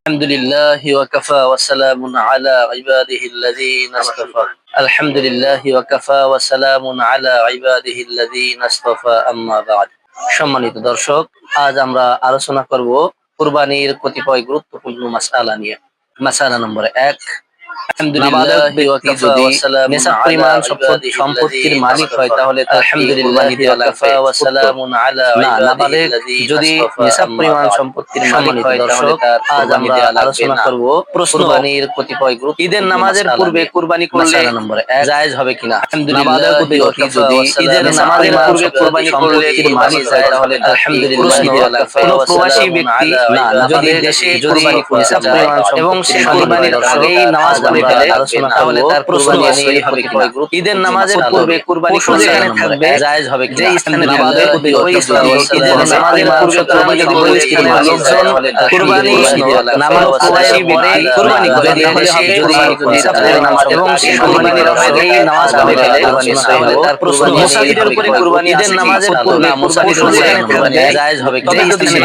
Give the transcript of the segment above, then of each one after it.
الحمد لله وكفى وسلام على عباده الذين اصطفى الحمد لله وكفى وسلام على عباده الذين اصطفى أما بعد সম্মানিত দর্শক আজ আমরা আলোচনা করব কুরবানির কতিপয় গুরুত্বপূর্ণ মাসআলা নিয়ে মাসআলা নম্বর এক সম্পত্তির মালিক হয় তাহলে আলহামদুলিল্লাহ যদি পরিমাণ সম্পত্তির মালিক হয় তাহলে আজ আমরা আলোচনা করব প্রশ্ন। কতিপয় গুরুত্ব ঈদের নামাজের পূর্বে কুরবানি করলে মাসআলা জায়েজ হবে কিনা? আলহামদুলিল্লাহ যদি ঈদের নামাজের পূর্বে কুরবানি করলে কুরবানি যায় তাহলে আলহামদুলিল্লাহ প্রবাসী ব্যক্তি না যদি দেশে কুরবানি করে এবং সে কুরবানির আগেই নামাজ তাহলে তার কুরবানি হবে কিনা কিনা। ঈদের নামাজের পূর্বে কুরবানি যেখানে থাকবে, জায়েজ হবে যে কিনা স্থানে থাকবে, ওই স্থানে ঈদের নামাজের পূর্বে কুরবানি কুরবানি যদি করলে ওই লোকজন কুরবানি নামাজ পড়ার পরে কুরবানি করে তাহলে হবে যদি পরিমাণ নামাজ এবং সে কুরবানির আগেই নামাজ পড়ে কুরবানি তাহলে তার প্রশ্ন মুসাফিরের উপরে কুরবানি ঈদের নামাজের পূর্বে পশু যেখানে থাকবে জায়েজ হবে তবে যদি সে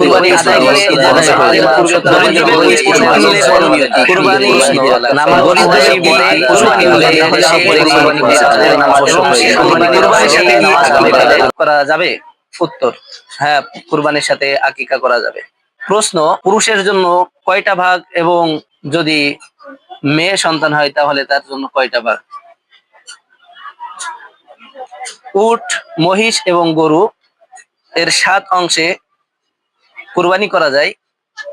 কুরবানি আদায় করে ঈদের নামাজের পূর্বে কুরবানি করা যাবে? উত্তর। হ্যাঁ কুরবানির সাথে আকিকা করা যাবে। প্রশ্ন পুরুষের জন্য কয়টা ভাগ এবং যদি মেয়ে সন্তান হয় তাহলে তার জন্য কয়টা ভাগ? উট মহিষ এবং গরু এর সাত অংশে কুরবানি করা যায়।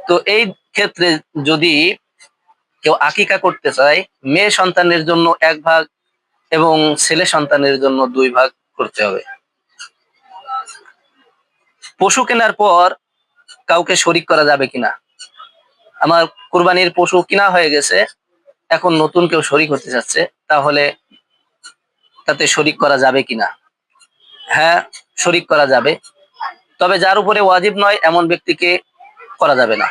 তো এই ক্ষেত্রে যদি কেউ আকিকা করতে চায়, মেয়ে সন্তানের জন্য এক ভাগ এবং ছেলে সন্তানের জন্য দুই ভাগ করতে হবে। পশু কেনার পর কাউকে শরিক করা যাবে কিনা? আমার কুরবানির পশু কিনা হয়ে গেছে, এখন নতুন কেউ শরিক হতে যাচ্ছে, তাহলে তাতে শরিক করা যাবে কিনা? হ্যাঁ শরিক করা যাবে। তবে যার উপরে ওয়াজিব নয়, এমন ব্যক্তিকে করা যাবে না।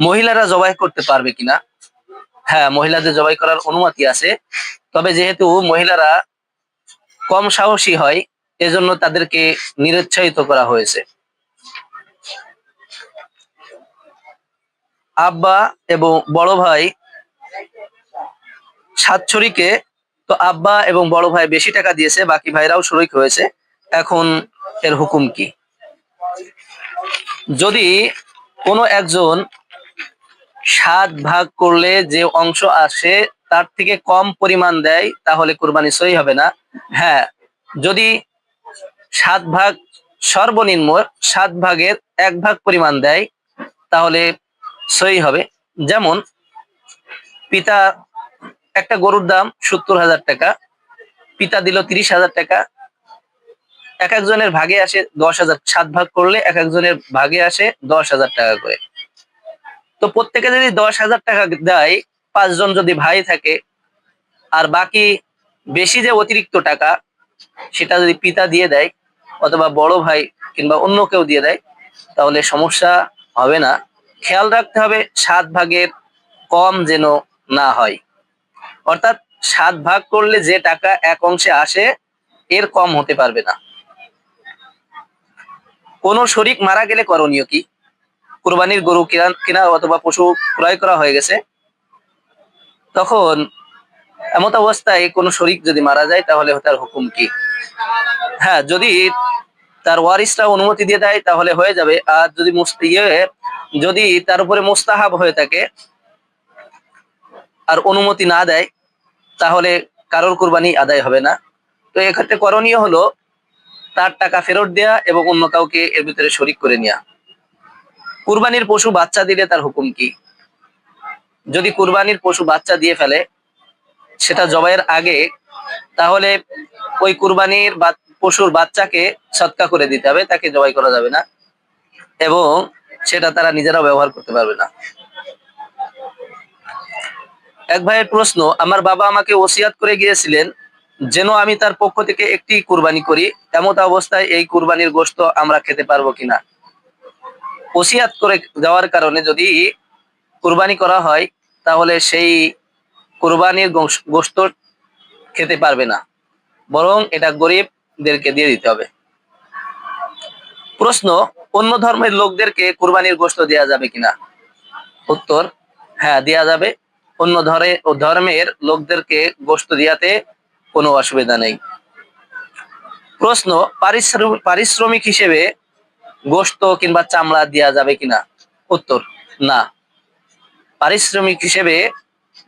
মহিলারা জবাই করতে পারবে কিনা? হ্যাঁ মহিলাদের জবাই করার অনুমতি আছে। তবে যেহেতু মহিলারা কম সাহসী হয়, এজন্য তাদেরকে নিরুৎসাহিত করা হয়েছে। আব্বা এবং বড় ভাই সাতছড়িকে, তো আব্বা এবং বড় ভাই বেশি টাকা দিয়েছে, বাকি ভাইরাও শরিক হয়েছে। এখন এর হুকুম কি? যদি কোনো একজন সাত ভাগ করলে যে অংশ আসে, তার থেকে কম পরিমাণ দেয়, তাহলে কোরবানি সই হবে না। হ্যাঁ যদি সাত ভাগ সর্বনিম্ন, সাত ভাগের এক ভাগ পরিমাণ দেয়, তাহলে সই হবে। যেমন, পিতা একটা গরুর দাম সত্তর হাজার টাকা, পিতা দিল তিরিশ হাজার টাকা, এক একজনের ভাগে আসে দশ হাজার, সাত ভাগ করলে এক একজনের ভাগে আসে দশ হাজার টাকা করে। তো প্রত্যেকে যদি দশ হাজার টাকা দেয়, পাঁচজন যদি ভাই থাকে, আর বাকি বেশি যে অতিরিক্ত টাকা, সেটা যদি পিতা দিয়ে দেয়, অথবা বড় ভাই কিংবা অন্য কেউ দিয়ে দেয়, তাহলে সমস্যা হবে না। খেয়াল রাখতে হবে, সাত ভাগের কম যেন না হয়। অর্থাৎ সাত ভাগ করলে যে টাকা এক অংশে আসে, এর কম হতে পারবে না। কোন শরিক মারা গেলে করণীয় কি? কুরবানির গরু কিনা অথবা পশু ক্রয় করা হয়ে গেছে, তখন এমত অবস্থায় কোনো শরিক যদি মারা যায়, তাহলে তার হুকুম কি? হ্যাঁ যদি তার ওয়ারিসরা অনুমতি দিয়ে দেয়, তাহলে হয়ে যাবে। আর যদি ইয়ে যদি তার উপরে মোস্তাহাব হয়ে থাকে আর অনুমতি না দেয়, তাহলে কারোর কুরবানি আদায় হবে না। তো এক্ষেত্রে করণীয় হলো, তার টাকা ফেরত দেয়া এবং অন্য কাউকে এর ভিতরে শরিক করে নেওয়া কুরবানির পশু বাচ্চা দিলে তার হুকুম কি? যদি কুরবানির পশু বাচ্চা দিয়ে ফেলে সেটা জবাইয়ের আগে, তাহলে ওই কুরবানির পশুর বাচ্চাকে সৎকা করে দিতে হবে, তাকে জবাই করা যাবে না এবং সেটা তারা নিজেরাও ব্যবহার করতে পারবে না। এক ভাইয়ের প্রশ্ন, আমার বাবা আমাকে ওসিয়াত করে গিয়েছিলেন যেন আমি তার পক্ষ থেকে একটি কুরবানি করি, এমত অবস্থায় এই কুরবানির গোশত আমরা খেতে পারব কিনা? ওসিয়াত করে দেওয়ার কারণে যদি কুরবানি করা হয়, তাহলে সেই কুরবানির গোশত খেতে পারবে না। বরং এটা গরিবদেরকে দিয়ে দিতে হবে। প্রশ্ন, অন্য ধর্মের লোকদেরকে কুরবানির গোশত দেওয়া যাবে কিনা? উত্তর হ্যাঁ দেওয়া যাবে। অন্য ধর্মের লোকদেরকে গোশত দিয়াতে কোনো অসুবিধা নেই। প্রশ্ন পারিশ্রমিক হিসেবে গোশত কিংবা চামড়া দেওয়া যাবে কিনা? উত্তর, না। পারিশ্রমিক হিসেবে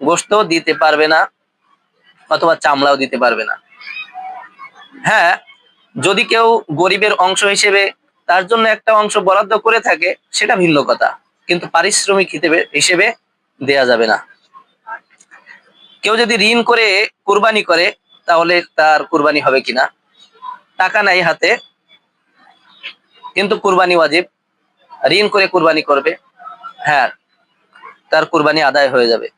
গোশত দিতে পারবে না অথবা চামড়াও দিতে পারবে না। হ্যাঁ যদি কেউ গরিবের অংশ হিসেবে তার জন্য একটা অংশ বরাদ্দ করে থাকে, সেটা ভিন্ন কথা। কিন্তু পারিশ্রমিক হিসেবে হিসেবে দেয়া যাবে না। কেউ যদি ঋণ করে কুরবানি করে, তাহলে তার কুরবানি হবে কিনা? টাকা নাই হাতে কিন্তু কুরবানি ওয়াজিব। ঋণ করে কুরবানি করবে হ্যাঁ তার কুরবানি আদায় হয়ে যাবে।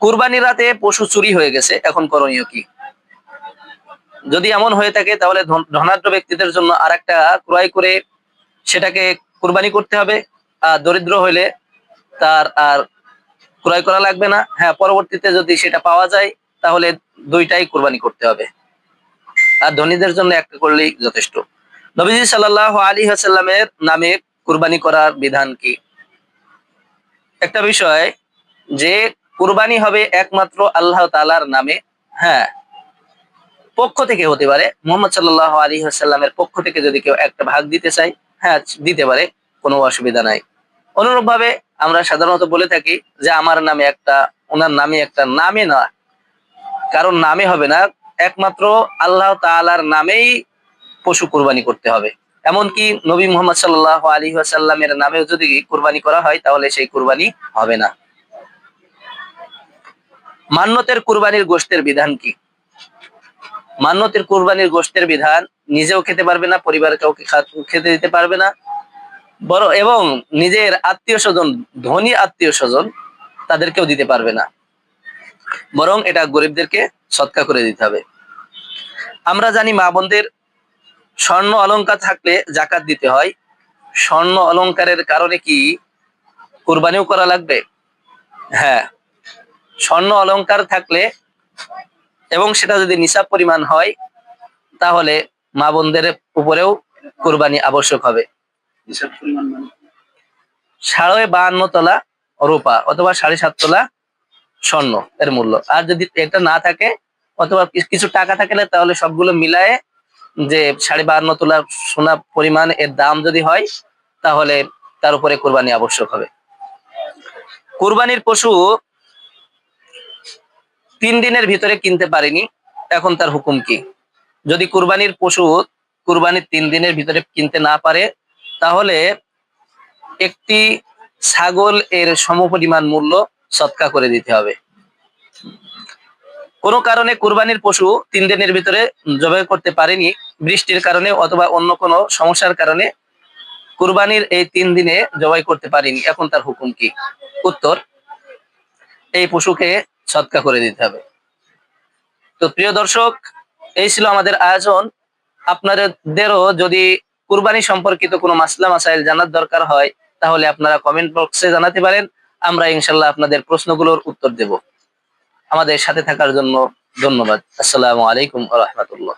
কুরবানি রাতে পশু চুরি হয়ে গেছে, এখন করণীয় কি? যদি এমন হয়ে থাকে, তাহলে ধন- ধনাঢ্য ব্যক্তিদের জন্য আর একটা ক্রয় করে সেটাকে কুরবানি করতে হবে। আর দরিদ্র হইলে তার আর ক্রয় করা লাগবে না। হ্যাঁ পরবর্তীতে যদি সেটা পাওয়া যায়, তাহলে দুইটাই কুরবানি করতে হবে। আর ধনীদের জন্য একটা করলেই যথেষ্ট। নবীজি সাল্লাহ আলী হাসাল্লামের নামে কুরবানি করার বিধান কি? একটা বিষয় যে কুরবানি হবে একমাত্র আল্লাহ তালার নামে হ্যাঁ পক্ষ থেকে হতে পারে। মোহাম্মদ সাল্লাহ আলী হাসাল্লামের পক্ষ থেকে যদি কেউ একটা ভাগ দিতে চায় হ্যাঁ দিতে পারে, কোনো অসুবিধা নাই। অনুরূপ ভাবে আমরা সাধারণত বলে থাকি যে আমার নামে একটা, ওনার নামে একটা নামে না কারণ নামে হবে না একমাত্র আল্লাহ তাআলার নামেই পশু কুরবানি করতে হবে। এমনকি নবী মোহাম্মদ সাল্লাহ আলী আসাল্লামের নামেও যদি কুরবানি করা হয়, তাহলে সেই কুরবানি হবে না। মান্যতের কুরবানির গোষ্ঠের বিধান কি? মান্যতের কুরবানির গোষ্ঠের বিধান নিজেও খেতে পারবে না, পরিবার কাউকে খেতে দিতে পারবে না। বড় এবং নিজের আত্মীয় স্বজন, ধনী আত্মীয় স্বজন তাদেরকেও দিতে পারবে না। বরং এটা গরিবদেরকে সৎকা করে দিতে হবে। আমরা জানি মা বোনদের স্বর্ণ অলংকার থাকলে জাকাত দিতে হয়। স্বর্ণ অলংকারের কারণে কি কোরবানিও করা লাগবে? হ্যাঁ। স্বর্ণ অলংকার থাকলে এবং সেটা যদি নিসাব পরিমাণ হয় তাহলে মা বোনদের উপরেও কোরবানি আবশ্যক হবে। মানে? সাড়ে বাহান্ন তলা রূপা অথবা সাড়ে সাত তোলা স্বর্ণ এর মূল্য। আর যদি এটা না থাকে, অথবা কিছু টাকা থাকলে তাহলে সবগুলো মিলায়ে যে সাড়ে বাহান্ন তোলা সোনা পরিমাণ এর দাম যদি হয়, তাহলে তার উপরে কোরবানি আবশ্যক হবে। কোরবানির পশু তিন দিনের ভিতরে কিনতে পারিনি, এখন তার হুকুম কি? যদি কুরবানির পশু কুরবানির তিন দিনের ভিতরে কিনতে না পারে, তাহলে একটি ছাগল এর সমপরিমাণ মূল্য সৎকা করে দিতে হবে। কোনো কারণে কুরবানির পশু তিন দিনের ভিতরে জবাই করতে পারেনি, বৃষ্টির কারণে অথবা অন্য কোনো সমস্যার কারণে কুরবানির এই তিন দিনে জবাই করতে পারেনি। এখন তার হুকুম কি? উত্তর, এই পশুকে সৎকা করে দিতে হবে। তো প্রিয় দর্শক, এই ছিল আমাদের আয়োজন। আপনাদেরও যদি কুরবানি সম্পর্কিত কোনো মাসলা, মাসাইল জানার দরকার হয়, তাহলে আপনারা কমেন্ট বক্সে জানাতে পারেন। আমরা ইনশাল্লাহ আপনাদের প্রশ্নগুলোর উত্তর দেব। আমাদের সাথে থাকার জন্য ধন্যবাদ। আসসালামু আলাইকুম রহমতুল্লাহ।